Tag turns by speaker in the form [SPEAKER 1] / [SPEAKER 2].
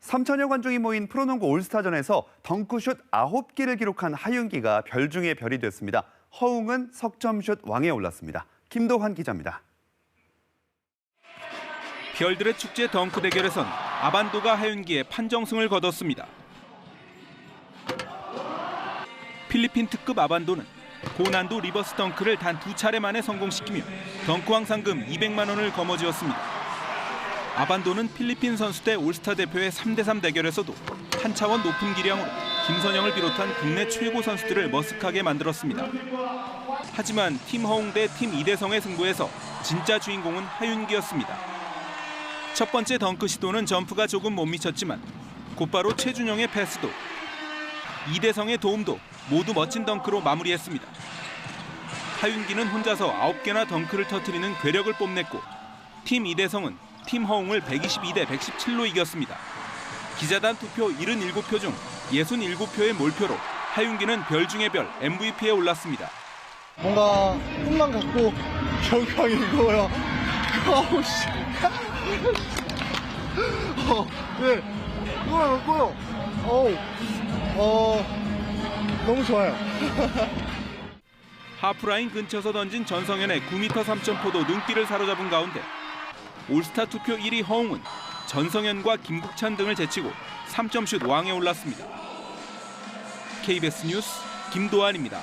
[SPEAKER 1] 3천여 관중이 모인 프로농구 올스타전에서 덩크슛 9개를 기록한 하윤기가 별 중에 별이 됐습니다. 허웅은 석점슛 왕에 올랐습니다. 김도환 기자입니다.
[SPEAKER 2] 별들의 축제 덩크 대결에선 아반도가 하윤기의 판정승을 거뒀습니다. 필리핀 특급 아반도는 고난도 리버스 덩크를 단 두 차례 만에 성공시키며 덩크왕 상금 200만 원을 거머쥐었습니다. 아반도는 필리핀 선수 대 올스타 대표의 3대3 대결에서도 한 차원 높은 기량으로 김선영을 비롯한 국내 최고 선수들을 머쓱하게 만들었습니다. 하지만 팀 허웅 대 팀 이대성의 승부에서 진짜 주인공은 하윤기였습니다. 첫 번째 덩크 시도는 점프가 조금 못 미쳤지만 곧바로 최준영의 패스도 이대성의 도움도 모두 멋진 덩크로 마무리했습니다. 하윤기는 혼자서 9개나 덩크를 터뜨리는 괴력을 뽐냈고 팀 이대성은 팀 허웅을 122대 117로 이겼습니다. 기자단 투표 77표 중 67표의 몰표로 하윤기는 별 중의 별 MVP에 올랐습니다.
[SPEAKER 3] 뭔가 꿈만 갖고 경강인 거야. 아우 씨. 어, 네. 꿈만 갖고요. 어우, 어, 너무 좋아요.
[SPEAKER 2] 하프라인 근처서 던진 전성현의 9m 3점 포도 눈길을 사로잡은 가운데 올스타 투표 1위 허웅은 전성현과 김국찬 등을 제치고 3점슛 왕에 올랐습니다. KBS 뉴스 김도환입니다.